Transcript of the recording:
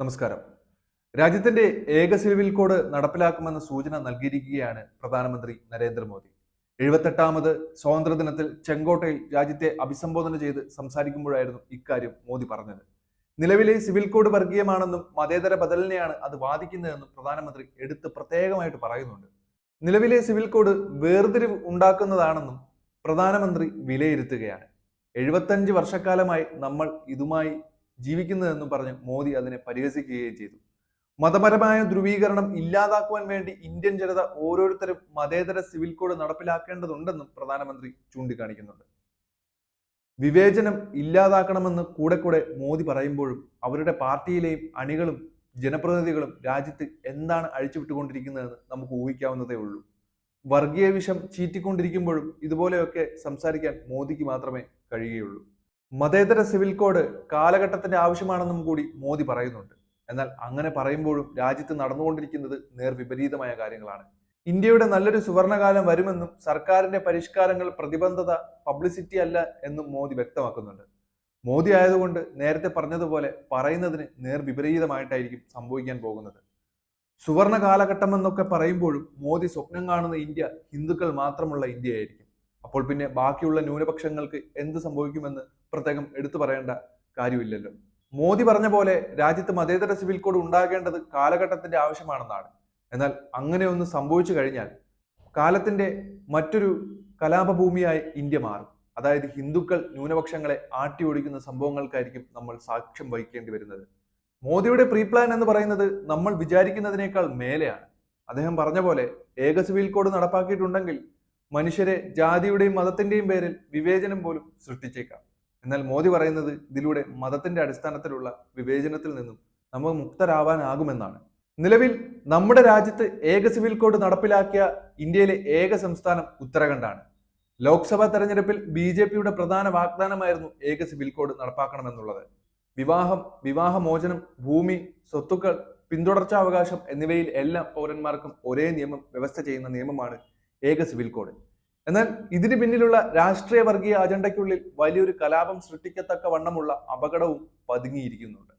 നമസ്കാരം. രാജ്യത്തിന്റെ ഏക സിവിൽ കോഡ് നടപ്പിലാക്കുമെന്ന സൂചന നൽകിയിരിക്കുകയാണ് പ്രധാനമന്ത്രി നരേന്ദ്രമോദി. എഴുപത്തെട്ടാമത് സ്വാതന്ത്ര്യദിനത്തിൽ ചെങ്കോട്ടയിൽ രാജ്യത്തെ അഭിസംബോധന ചെയ്ത് സംസാരിക്കുമ്പോഴായിരുന്നു ഇക്കാര്യം മോദി പറഞ്ഞത്. നിലവിലെ സിവിൽ കോഡ് വർഗീയമാണെന്നും മതേതര ബദലിനെയാണ് അത് വാദിക്കുന്നതെന്നും പ്രധാനമന്ത്രി എടുത്ത് പ്രത്യേകമായിട്ട് പറയുന്നുണ്ട്. നിലവിലെ സിവിൽ കോഡ് വേർതിരിവ് ഉണ്ടാക്കുന്നതാണെന്നും പ്രധാനമന്ത്രി വിലയിരുത്തുകയാണ്. എഴുപത്തഞ്ച് വർഷക്കാലമായി നമ്മൾ ഇതുമായി ജീവിക്കുന്നതെന്നും പറഞ്ഞ് മോദി അതിനെ പരിഹസിക്കുകയും ചെയ്തു. മതപരമായ ധ്രുവീകരണം ഇല്ലാതാക്കുവാൻ വേണ്ടി ഇന്ത്യൻ ജനത ഓരോരുത്തരും മതേതര സിവിൽ കോഡ് നടപ്പിലാക്കേണ്ടതുണ്ടെന്നും പ്രധാനമന്ത്രി ചൂണ്ടിക്കാണിക്കുന്നുണ്ട്. വിവേചനം ഇല്ലാതാക്കണമെന്ന് കൂടെ കൂടെ മോദി പറയുമ്പോഴും അവരുടെ പാർട്ടിയിലെയും അണികളും ജനപ്രതിനിധികളും രാജ്യത്ത് എന്താണ് അഴിച്ചുവിട്ടുകൊണ്ടിരിക്കുന്നതെന്ന് നമുക്ക് ഊഹിക്കാവുന്നതേ ഉള്ളൂ. വർഗീയ വിഷം ചീറ്റിക്കൊണ്ടിരിക്കുമ്പോഴും ഇതുപോലെയൊക്കെ സംസാരിക്കാൻ മോദിക്ക് മാത്രമേ കഴിയുകയുള്ളൂ. മതേതര സിവിൽ കോഡ് കാലഘട്ടത്തിന്റെ ആവശ്യമാണെന്നും കൂടി മോദി പറയുന്നുണ്ട്. എന്നാൽ അങ്ങനെ പറയുമ്പോഴും രാജ്യത്ത് നടന്നുകൊണ്ടിരിക്കുന്നത് നേർവിപരീതമായ കാര്യങ്ങളാണ്. ഇന്ത്യയുടെ നല്ലൊരു സുവർണകാലം വരുമെന്നും സർക്കാരിന്റെ പരിഷ്കാരങ്ങൾ പ്രതിബന്ധത പബ്ലിസിറ്റി അല്ല എന്നും മോദി വ്യക്തമാക്കുന്നുണ്ട്. മോദി ആയതുകൊണ്ട് നേരത്തെ പറഞ്ഞതുപോലെ പറയുന്നതിന് നേർവിപരീതമായിട്ടായിരിക്കും സംഭവിക്കാൻ പോകുന്നത്. സുവർണ കാലഘട്ടം എന്നൊക്കെ പറയുമ്പോഴും മോദി സ്വപ്നം കാണുന്ന ഇന്ത്യ ഹിന്ദുക്കൾ മാത്രമുള്ള ഇന്ത്യയായിരിക്കും. അപ്പോൾ പിന്നെ ബാക്കിയുള്ള ന്യൂനപക്ഷങ്ങൾക്ക് എന്ത് സംഭവിക്കുമെന്ന് പ്രത്യേകം എടുത്തു പറയേണ്ട കാര്യമില്ലല്ലോ. മോദി പറഞ്ഞ പോലെ രാജ്യത്ത് മതേതര സിവിൽ കോഡ് ഉണ്ടാകേണ്ടത് കാലഘട്ടത്തിന്റെ ആവശ്യമാണെന്നാണ്. എന്നാൽ അങ്ങനെ ഒന്ന് സംഭവിച്ചു കഴിഞ്ഞാൽ കാലത്തിന്റെ മറ്റൊരു കലാപഭൂമിയായി ഇന്ത്യ മാറും. അതായത് ഹിന്ദുക്കൾ ന്യൂനപക്ഷങ്ങളെ ആട്ടി ഓടിക്കുന്ന സംഭവങ്ങൾക്കായിരിക്കും നമ്മൾ സാക്ഷ്യം വഹിക്കേണ്ടി വരുന്നത്. മോദിയുടെ പ്രീ പ്ലാൻ എന്ന് പറയുന്നത് നമ്മൾ വിചാരിക്കുന്നതിനേക്കാൾ മേലെയാണ്. അദ്ദേഹം പറഞ്ഞ പോലെ ഏക സിവിൽ കോഡ് നടപ്പാക്കിയിട്ടുണ്ടെങ്കിൽ മനുഷ്യരെ ജാതിയുടെയും മതത്തിന്റെയും പേരിൽ വിവേചനം പോലും സൃഷ്ടിച്ചേക്കാം. എന്നാൽ മോദി പറയുന്നത് ഇതിലൂടെ മതത്തിന്റെ അടിസ്ഥാനത്തിലുള്ള വിവേചനത്തിൽ നിന്നും നമുക്ക് മുക്തരാവാനാകുമെന്നാണ്. നിലവിൽ നമ്മുടെ രാജ്യത്ത് ഏക സിവിൽ കോഡ് നടപ്പിലാക്കിയ ഇന്ത്യയിലെ ഏക സംസ്ഥാനം ഉത്തരാഖണ്ഡാണ്. ലോക്സഭാ തെരഞ്ഞെടുപ്പിൽ ബി ജെ പിയുടെ പ്രധാന വാഗ്ദാനമായിരുന്നു ഏക സിവിൽ കോഡ് നടപ്പാക്കണമെന്നുള്ളത്. വിവാഹം വിവാഹമോചനം ഭൂമി സ്വത്തുക്കൾ പിന്തുടർച്ചാവകാശം എന്നിവയിൽ എല്ലാ പൗരന്മാർക്കും ഒരേ നിയമം വ്യവസ്ഥ ചെയ്യുന്ന നിയമമാണ് ഏക സിവിൽ കോഡ്. എന്നാൽ ഇതിന് പിന്നിലുള്ള രാഷ്ട്രീയ വർഗീയ അജണ്ടയ്ക്കുള്ളിൽ വലിയൊരു കലാപം സൃഷ്ടിക്കത്തക്ക വണ്ണമുള്ള അപകടവും പതുങ്ങിയിരിക്കുന്നുണ്ട്.